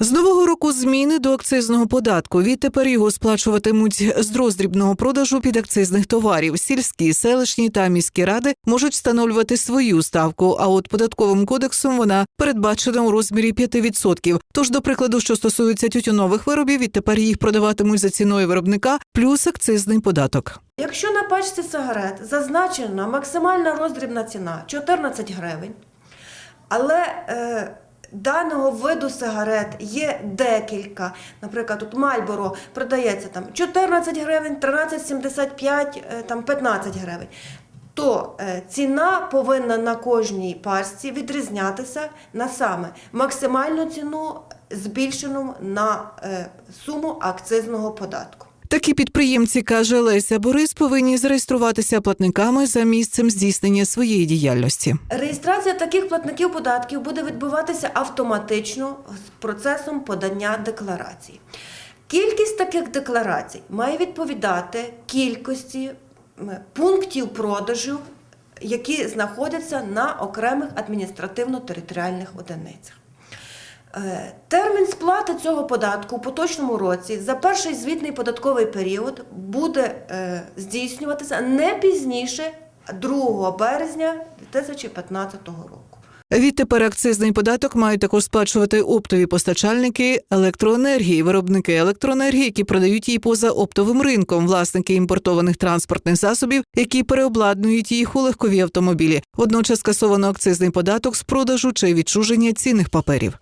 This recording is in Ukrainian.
З нового року зміни до акцизного податку. Відтепер його сплачуватимуть з роздрібного продажу підакцизних товарів. Сільські, селищні та міські ради можуть встановлювати свою ставку. А от податковим кодексом вона передбачена у розмірі 5%. Тож, до прикладу, що стосується тютюнових виробів, відтепер їх продаватимуть за ціною виробника плюс акцизний податок. Якщо на пачці сигарет зазначена максимальна роздрібна ціна 14 гривень, але е, даного виду сигарет є декілька, наприклад, тут Мальборо продається там 14 гривень, 13,75, е, там 15 гривень. То е, ціна повинна на кожній пачці відрізнятися на саме максимальну ціну, збільшену на е, суму акцизного податку. Такі підприємці, каже Леся Борис, повинні зареєструватися платниками за місцем здійснення своєї діяльності. Реєстрація таких платників податків буде відбуватися автоматично з процесом подання декларацій. Кількість таких декларацій має відповідати кількості пунктів продажу, які знаходяться на окремих адміністративно-територіальних одиницях. Е, Термін сплати цього податку у поточному році за перший звітний податковий період буде е, здійснюватися не пізніше 2 березня 2015 року. Відтепер акцизний податок мають також сплачувати оптові постачальники електроенергії, виробники електроенергії, які продають її поза оптовим ринком, власники імпортованих транспортних засобів, які переобладнують їх у легкові автомобілі. Водночас скасовано акцизний податок з продажу чи відчуження цінних паперів.